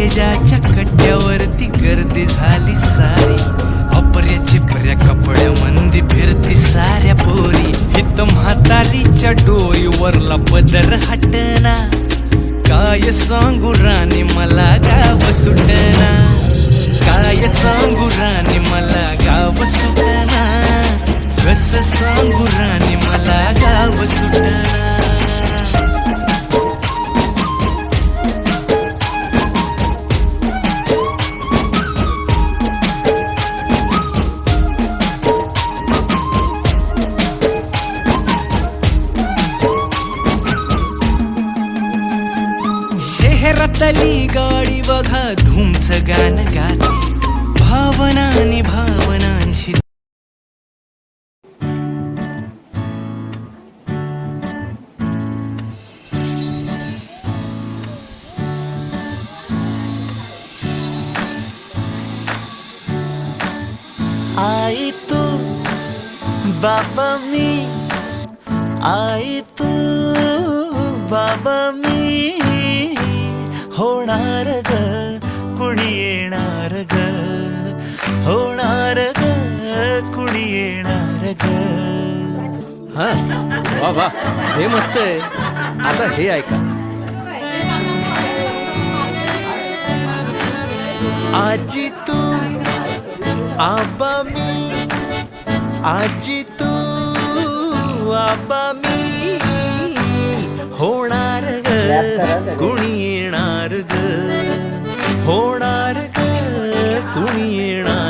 कॉलेजाच्या कट्ट्यावरती गर्दी झाली सारी. अपर्या चिपऱ्या कपड्या मंदी फिरती साऱ्या पोरी. हित म्हातारीच्या डोईवरला पदर हटना. काय सांगू राणी मला गाव सुटना. शहरातली गाडी बघा धुमच गाणं गाते. भावनानी भावनांशी. आई तू बाबा मी. आई तू बाबा मी. होणार ग कुणी येणार ग? हा? वा वा. हे मस्त आहे. आता हे ऐका. आजी तू आबा मी आजी तू आबा मी. होणार ग. कुणी येणार ग? होणार ग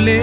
फुले